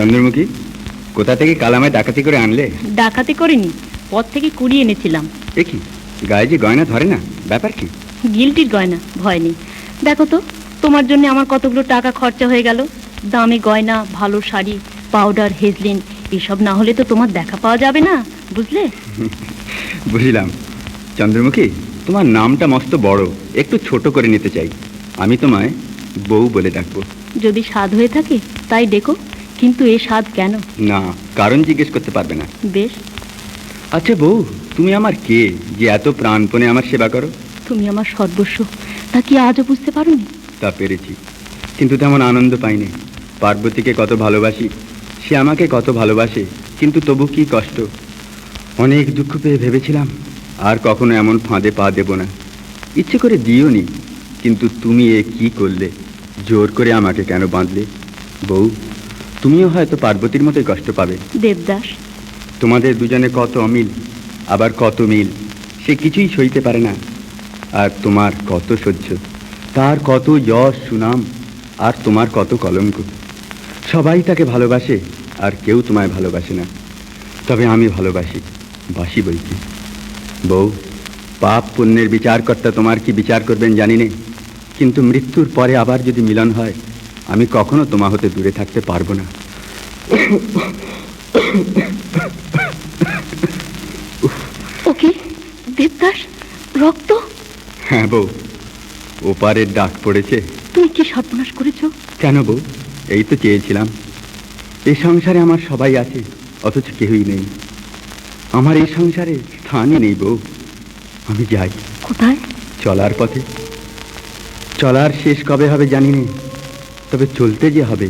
চন্দ্রমুখী কোথা থেকে কাল আমায় ডাকাতি করে আনলে? ডাকাতি করিনি পথ থেকে কুড়িয়ে এনেছিলাম। এ কি? গায়ে যে গয়না ধরে না ব্যাপার কি? গিলটির গয়না ভয় নেই। দেখো তো তোমার জন্য আমার কতগুলো টাকা খরচা হয়ে গেল? দামি গয়না ভালো শাড়ি পাউডার হেজলিন এসব না হলে তো তোমার দেখা পাওয়া যাবে না বুঝলে? বুঝলাম। চন্দ্রমুখী তোমার নামটা মস্ত বড় একটু ছোট করে নিতে চাই। আমি তোমায় বউ বলে ডাকবো। যদি স্বাদ হয়ে থাকে তাই ডেকো। কিন্তু এ স্বাদ কেন? না কারণ জিজ্ঞেস করতে পারবে না। বেশ। আচ্ছা বউ তুমি আমার কে? যে এত প্রাণপণে আমার সেবা করো? তুমি আমার সর্বস্ব তা কি আজও বুঝতে পারোনি? তা পেরেছি কিন্তু তেমন আনন্দ পাইনি। পার্বতীকে কত ভালোবাসি সে আমাকে কত ভালোবাসে কিন্তু তবু কি কষ্ট। অনেক দুঃখ পেয়ে ভেবেছিলাম আর কখনো এমন ফাঁদে পা দেব না। ইচ্ছে করে দিওনি কিন্তু তুমি এ কি করলে? জোর করে আমাকে কেন বাঁধলে? বউ তুমিও হয়তো পার্বতীর মতোই কষ্ট পাবে। দেবদাস। তোমাদের দুজনে কত অমিল আবার কত মিল সে কিছুই সইতে পারে না। আর তোমার কত সহ্য তার কত যশ সুনাম আর তোমার কত কলঙ্ক। সবাই তাকে ভালোবাসে আর কেউ তোমায় ভালোবাসে না। তবে আমি ভালোবাসি বাসি বই কি বউ পাপ পুণ্যের বিচারকর্তা তোমার কি বিচার করবেন জানি নে। কিন্তু মৃত্যুর পরে আবার যদি মিলন হয় আমি কখনো তোমা হতে দূরে থাকতে পারব না। ওকে দেবদাস? রক্ত? হ্যাঁ বউ ওপারের ডাক পড়েছে। তুমি কি সর্বনাশ করেছ? কেন বউ? এই তো চেয়েছিলাম। এই সংসারে আমার সবাই আছে অথচ কেউই নেই। আমার এই সংসারে স্থানই নেই বউ। আমি যাই। কোথায়? চলার পথে। চলার শেষ কবে হবে জানি না। তবে চলতে যে হবে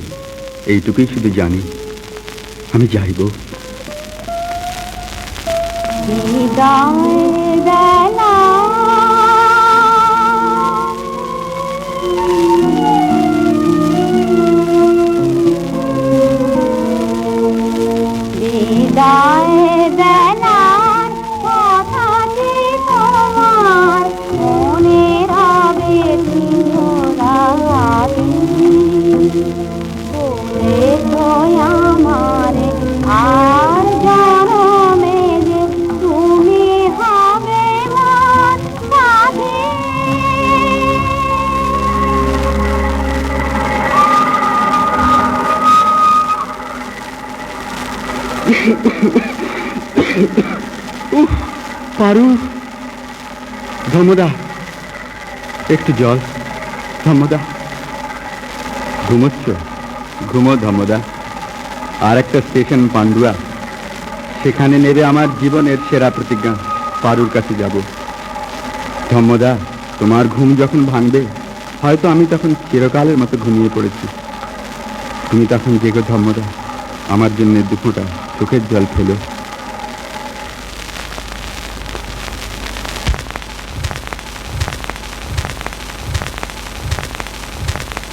এইটুকুই শুধু জানি। আমি যাই বউ পারু ধর্মদা একটু জল ধর্মদা। ঘুমোচ্ছ? ঘুমো ধর্মদা। আর একটা স্টেশন পান্ডুয়া। সেখানে নেবে আমার জীবনের সেরা প্রতিজ্ঞা। পারুর কাছে যাব। ধর্মদা, তোমার ঘুম যখন ভাঙবে, হয়তো আমি তখন চিরকালের মতো ঘুমিয়ে পড়েছি। তুমি তখন জেগো ধর্মদা। আমার জন্য দুপুরটা চোখের জল ফেলো।